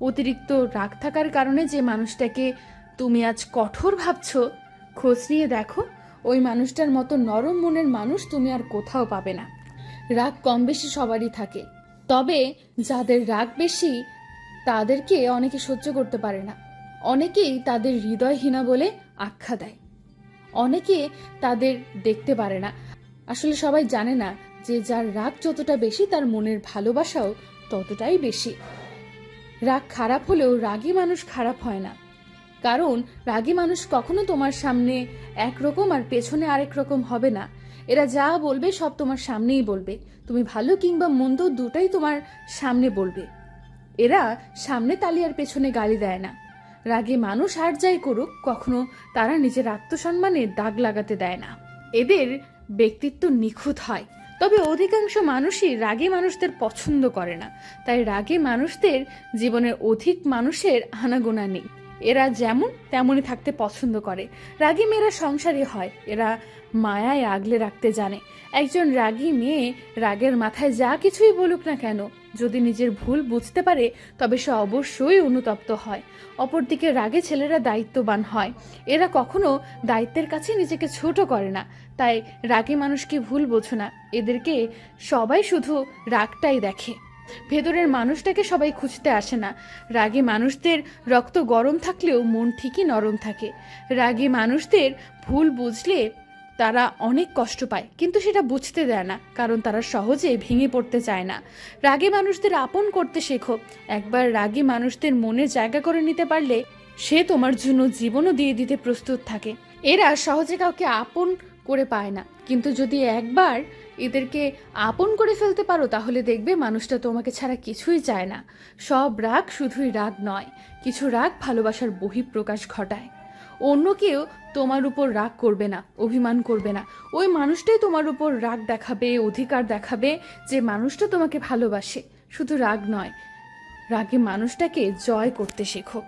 অতিরিক্ত রাগ থাকার কারণে যে মানুষটাকে তুমি আজ কঠোর ভাবছ, খোঁজ নিয়ে দেখো। ওই মানুষটার মতো নরম মনের মানুষ তুমি আর কোথাও পাবে না। রাগ কম বেশি সবারই থাকে। তবে যাদের রাগ বেশি, তাদেরকে অনেকে সহ্য করতে পারে না। অনেকেই তাদের হৃদয়হীনা বলে আখ্যা দেয়। অনেকে তাদের দেখতে পারে না। আসলে সবাই জানে না যে যার রাগ যতটা বেশি, তার মনের ভালোবাসাও ততটাই বেশি। রাগ খারাপ হলেও রাগী মানুষ খারাপ হয় না। কারণ, রাগী মানুষ কখনো তোমার সামনে একরকম আর পেছনে আরেক রকম হবে না। এরা যা বলবে সব তোমার সামনেই বলবে। তুমি ভালো কিংবা মন্দ দুটাই তোমার সামনে বলবে। এরা সামনে তালি আর পেছনে গালি দেয় না। রাগে মানুষ আর যাই করুক, কখনো তারা নিজের আত্মসম্মানে দাগ লাগাতে দেয় না। এদের ব্যক্তিত্ব নিখুঁত হয়। তবে অধিকাংশ মানুষই রাগী মানুষদের পছন্দ করে না। তাই রাগী মানুষদের জীবনের অধিক মানুষের আনাগোনা নেই। এরা যেমন তেমনই থাকতে পছন্দ করে। রাগী মেয়েরা সংসারী হয়, এরা মায়ায় আগলে রাখতে জানে। একজন রাগী মেয়ে রাগের মাথায় যা কিছুই বলুক না কেন, যদি নিজের ভুল বুঝতে পারে, তবে সে অবশ্যই অনুতপ্ত হয়। অপরদিকে রাগে ছেলেরা দায়িত্ববান হয়। এরা কখনো দায়িত্বের কাছে নিজেকে ছোট করে না। তাই রাগী মানুষকে ভুল বোঝো না, এদেরকে সবাই শুধু রাগটাই দেখে। ভেতরের মানুষটাকে সবাই খুঁজতে আসে না। রাগী মানুষদের রক্ত গরম থাকলেও মন ঠিকই নরম থাকে। রাগী মানুষদের ভুল বুঝলে তারা অনেক কষ্ট পায়, কিন্তু সেটা বুঝতে দেয় না, কারণ তারা সহজে ভেঙে পড়তে চায় না। রাগী মানুষদের আপন করতে শেখো। একবার রাগী মানুষদের মনে জায়গা করে নিতে পারলে সে তোমার জন্য জীবনও দিয়ে দিতে প্রস্তুত থাকে। এরা সহজে কাউকে আপন করে পায় না। কিন্তু যদি একবার এদেরকে আপন করে ফেলতে পারো, তাহলে দেখবে মানুষটা তোমাকে ছাড়া কিছুই চায় না। সব রাগ শুধুই রাগ নয়, কিছু রাগ ভালোবাসার বহিঃপ্রকাশ ঘটায়। অন্য কেউ তোমার উপর রাগ করবে না, অভিমান করবে না। ওই মানুষটাই তোমার উপর রাগ দেখাবে, অধিকার দেখাবে যে মানুষটা তোমাকে ভালোবাসে। শুধু রাগ নয়, রাগে মানুষটাকে জয় করতে শেখো।